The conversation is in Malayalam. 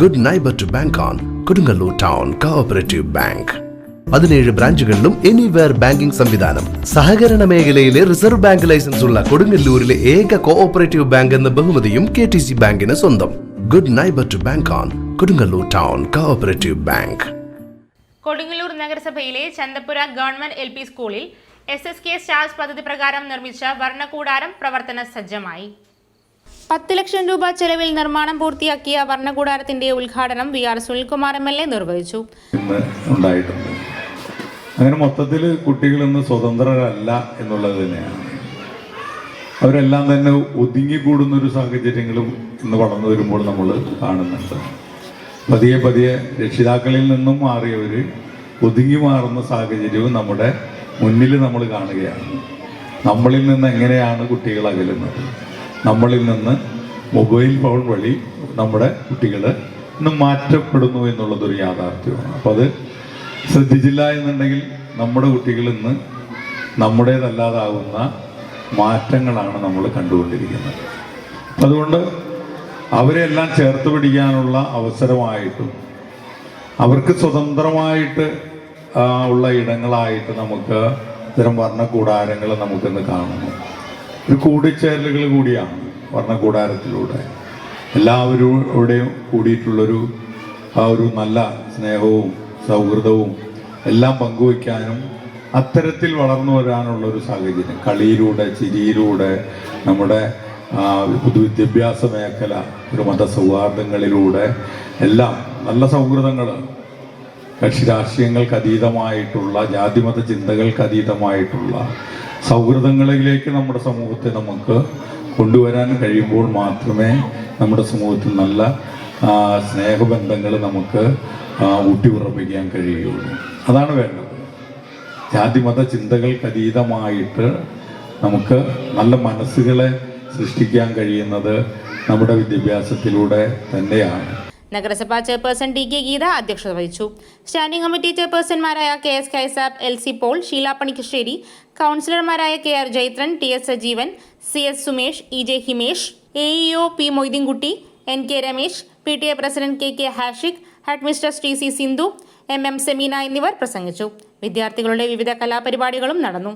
Good neighbour to bank on Kodungallur town cooperative bank പതിനേഴ് ബ്രാഞ്ചുകളിലും എനിവെയർ ബാങ്കിംഗ് സംവിധാനം. സഹകരണ മേഖലയിലെ റിസർവ് ബാങ്ക് ലൈസൻസ് ഉള്ള കൊടുങ്ങല്ലൂരിലെ ഏക കോഓപ്പറേറ്റീവ് ബാങ്ക് എന്ന ബഹുമതിയും കെ ടി സി ബാങ്കിന് സ്വന്തം. Good neighbour to bank on Kodungallur town cooperative bank Kodungallur നഗരസഭയിലെ ചന്തപ്പുര ഗവൺമെന്റ് എൽ പി സ്കൂളിൽ എസ് എസ് കെ സ്റ്റാർസ് പദ്ധതി പ്രകാരം നിർമ്മിച്ച വർണകൂടാരം പ്രവർത്തന സജ്ജമായി. പത്ത് ലക്ഷം രൂപ ചെലവിൽ നിർമ്മാണം പൂർത്തിയാക്കിയ ഭരണകൂടാരത്തിന്റെ ഉദ്ഘാടനം V R Sunilkumar M L A നിർവഹിച്ചു. ഉണ്ടായിട്ടുണ്ട്. അങ്ങനെ മൊത്തത്തിൽ കുട്ടികൾ ഇന്ന് സ്വതന്ത്രരല്ല എന്നുള്ളത് തന്നെയാണ്. അവരെല്ലാം തന്നെ ഒതുങ്ങിക്കൂടുന്ന ഒരു സാഹചര്യങ്ങളും ഇന്ന് വളർന്നു വരുമ്പോൾ നമ്മൾ കാണുന്നുണ്ട്. പതിയെ പതിയെ രക്ഷിതാക്കളിൽ നിന്നും മാറിയവർ ഒതുങ്ങി മാറുന്ന സാഹചര്യവും നമ്മുടെ മുന്നിൽ നമ്മൾ കാണുകയാണ്. നമ്മളിൽ നിന്ന് എങ്ങനെയാണ് കുട്ടികൾ അകലുന്നത്? നമ്മളിൽ നിന്ന് മൊബൈൽ ഫോൺ വഴി നമ്മുടെ കുട്ടികൾ ഇന്ന് മാറ്റപ്പെടുന്നു എന്നുള്ളതൊരു യാഥാർത്ഥ്യമാണ്. അപ്പം അത് ശ്രദ്ധിച്ചില്ല എന്നുണ്ടെങ്കിൽ നമ്മുടെ കുട്ടികൾ ഇന്ന് നമ്മുടേതല്ലാതാകുന്ന മാറ്റങ്ങളാണ് നമ്മൾ കണ്ടുകൊണ്ടിരിക്കുന്നത്. അതുകൊണ്ട് അവരെല്ലാം ചേർത്ത് പിടിക്കാനുള്ള അവസരമായിട്ടും അവർക്ക് സ്വതന്ത്രമായിട്ട് ഉള്ള ഇടങ്ങളായിട്ട് നമുക്ക് ഇത്തരം വർണ കൂടാരങ്ങൾ നമുക്കിന്ന് കാണുന്നു. ഒരു കൂടിച്ചേരലുകൾ കൂടിയാണ് വർണകൂടാരത്തിലൂടെ എല്ലാവരും ഇവിടെയും കൂടിയിട്ടുള്ളൊരു ആ ഒരു നല്ല സ്നേഹവും സൗഹൃദവും എല്ലാം പങ്കുവയ്ക്കാനും അത്തരത്തിൽ വളർന്നു വരാനുള്ള ഒരു സാഹചര്യം. കളിയിലൂടെ ചിരിയിലൂടെ നമ്മുടെ പൊതുവിദ്യാഭ്യാസ മേഖല ഒരു മതസൗഹാർദ്ദങ്ങളിലൂടെ എല്ലാം നല്ല സൗഹൃദങ്ങൾ കക്ഷി രാഷ്ട്രീയങ്ങൾക്ക് അതീതമായിട്ടുള്ള ജാതിമത ചിന്തകൾക്ക് അതീതമായിട്ടുള്ള സൗഹൃദങ്ങളിലേക്ക് നമ്മുടെ സമൂഹത്തെ നമുക്ക് കൊണ്ടുവരാൻ കഴിയുമ്പോൾ മാത്രമേ നമ്മുടെ സമൂഹത്തിൽ നല്ല സ്നേഹബന്ധങ്ങൾ നമുക്ക് ഊട്ടിയുറപ്പിക്കാൻ കഴിയുള്ളൂ അതാണ് വേണ്ടത്. ജാതിമത ചിന്തകൾക്ക് അതീതമായിട്ട് നമുക്ക് നല്ല മനസ്സുകളെ സൃഷ്ടിക്കാൻ കഴിയുന്നത് നമ്മുടെ വിദ്യാഭ്യാസത്തിലൂടെ തന്നെയാണ്. നഗരസഭാ ചെയർപേഴ്സൺ ഡി കെ ഗീത അധ്യക്ഷത വഹിച്ചു. Standing committee ചെയർപേഴ്സൺമാരായ K S Kaisab L C Paul Sheela Panikkassery കൗൺസിലർമാരായ K R Jaithran T S Sajeevan C S Sumesh E J Himesh A E O P Moideenkutty N K Ramesh P T A president K K Hashiq headmistress T C Sindhu M M Semeena എന്നിവർ പ്രസംഗിച്ചു. വിദ്യാർത്ഥികളുടെ വിവിധ കലാപരിപാടികളും നടന്നു.